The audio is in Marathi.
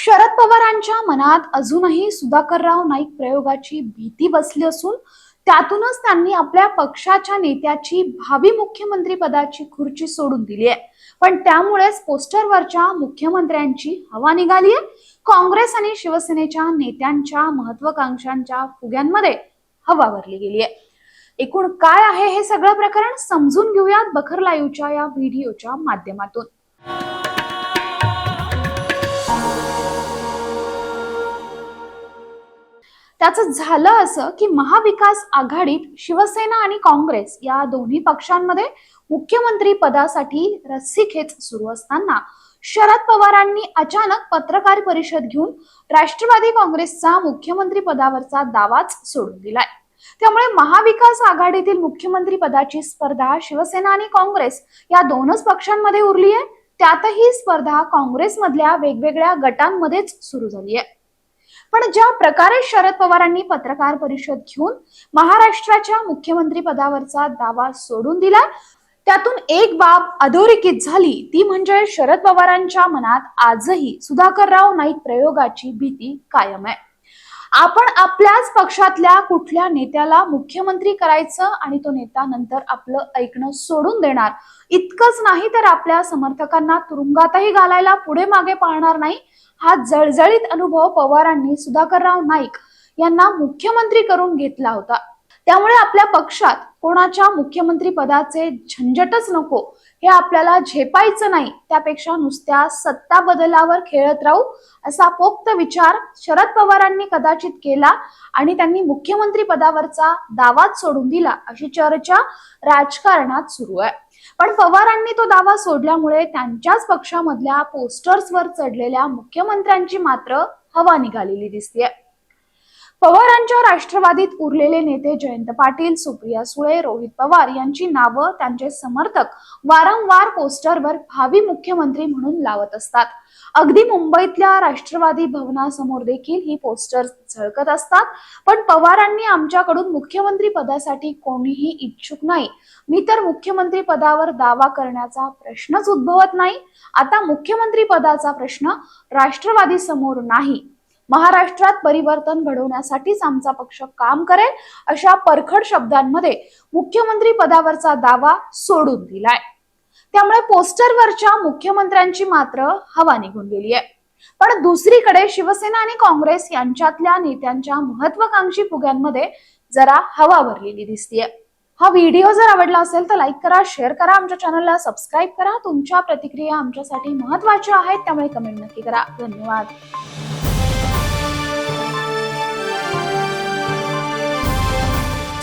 शरद पवारांच्या मनात अजूनही सुधाकरराव नाईक प्रयोगाची भीती बसली असून त्यातूनच त्यांनी आपल्या पक्षाच्या नेत्याची भावी मुख्यमंत्री पदाची खुर्ची सोडून दिली आहे. पण त्यामुळेच पोस्टरवरच्या मुख्यमंत्र्यांची हवा निघाली आहे. काँग्रेस आणि शिवसेनेच्या नेत्यांच्या महत्वाकांक्षांच्या फुग्यांमध्ये हवा भरली गेली आहे. एकूण काय आहे हे सगळं प्रकरण समजून घेऊयात बखर लाईव्हच्या या व्हिडिओच्या माध्यमातून. त्याचं झालं असं की महाविकास आघाडीत शिवसेना आणि काँग्रेस या दोन्ही पक्षांमध्ये मुख्यमंत्री पदासाठी रस्सीखेच सुरू असताना शरद पवारांनी अचानक पत्रकार परिषद घेऊन राष्ट्रवादी काँग्रेसचा मुख्यमंत्री पदावरचा दावाच सोडून दिलाय. त्यामुळे महाविकास आघाडीतील मुख्यमंत्री पदाची स्पर्धा शिवसेना आणि काँग्रेस या दोनच पक्षांमध्ये उरली आहे त्यातही स्पर्धा काँग्रेसमधल्या वेगवेगळ्या गटांमध्येच सुरू झाली आहे पण ज्या प्रकारे शरद पवारांनी पत्रकार परिषद घेऊन महाराष्ट्राच्या मुख्यमंत्री पदावरचा दावा सोडून दिला त्यातून एक बाब अधोरेखित झाली ती म्हणजे शरद पवारांच्या मनात आजही सुधाकरराव नाईक प्रयोगाची भीती कायम आहे. आपण आपल्याच पक्षातल्या कुठल्या नेत्याला मुख्यमंत्री करायचं आणि तो नेता नंतर आपलं ऐकणं सोडून देणार? इतकंच नाही तर आपल्या समर्थकांना तुरुंगातही घालायला पुढे मागे पाहणार नाही? हा जळजळीत अनुभव पवारांनी सुधाकरराव नाईक यांना मुख्यमंत्री करून घेतला होता. त्यामुळे आपल्या पक्षात कोणाच्या मुख्यमंत्री पदाचे झंझटच नको हे आपल्याला झेपायचं नाही. त्यापेक्षा नुसत्या सत्ता बदलावर खेळत राहू असा पोक्त विचार शरद पवारांनी कदाचित केला आणि त्यांनी मुख्यमंत्री पदावरचा दावाच सोडून दिला अशी चर्चा राजकारणात सुरू आहे. पण पवारांनी तो दावा सोडल्यामुळे त्यांच्याच पक्षामधल्या पोस्टर्सवर चढलेल्या मुख्यमंत्र्यांची मात्र हवा निघालेली दिसते पवारांच्या राष्ट्रवादीत उरलेले नेते जयंत पाटील सुप्रिया सुळे रोहित पवार यांची नावं त्यांचे समर्थक वारंवार पोस्टरवर भावी मुख्यमंत्री म्हणून लावत असतात. अगदी मुंबईतल्या राष्ट्रवादी भवनासमोर देखील ही पोस्टर झळकत असतात. पण पवारांनी आमच्याकडून मुख्यमंत्री पदासाठी कोणीही इच्छुक नाही. मी तर मुख्यमंत्री पदावर दावा करण्याचा प्रश्नच उद्भवत नाही. आता मुख्यमंत्री पदाचा प्रश्न राष्ट्रवादी समोर नाही. महाराष्ट्रात परिवर्तन घडवण्यासाठीच आमचा पक्ष काम करेल अशा परखड शब्दांमध्ये मुख्यमंत्री पदावरचा दावा सोडून दिलाय. त्यामुळे पोस्टरवरच्या मुख्यमंत्र्यांची मात्र हवा निघून गेली आहे. पण दुसरीकडे शिवसेना आणि काँग्रेस यांच्यातल्या नेत्यांच्या महत्वाकांक्षी फुग्यांमध्ये जरा हवा भरलेली दिसतीये. हा व्हिडिओ जर आवडला असेल तर लाईक करा शेअर करा आमच्या चॅनलला सबस्क्राईब करा. तुमच्या प्रतिक्रिया आमच्यासाठी महत्त्वाच्या आहेत त्यामुळे कमेंट नक्की करा. धन्यवाद.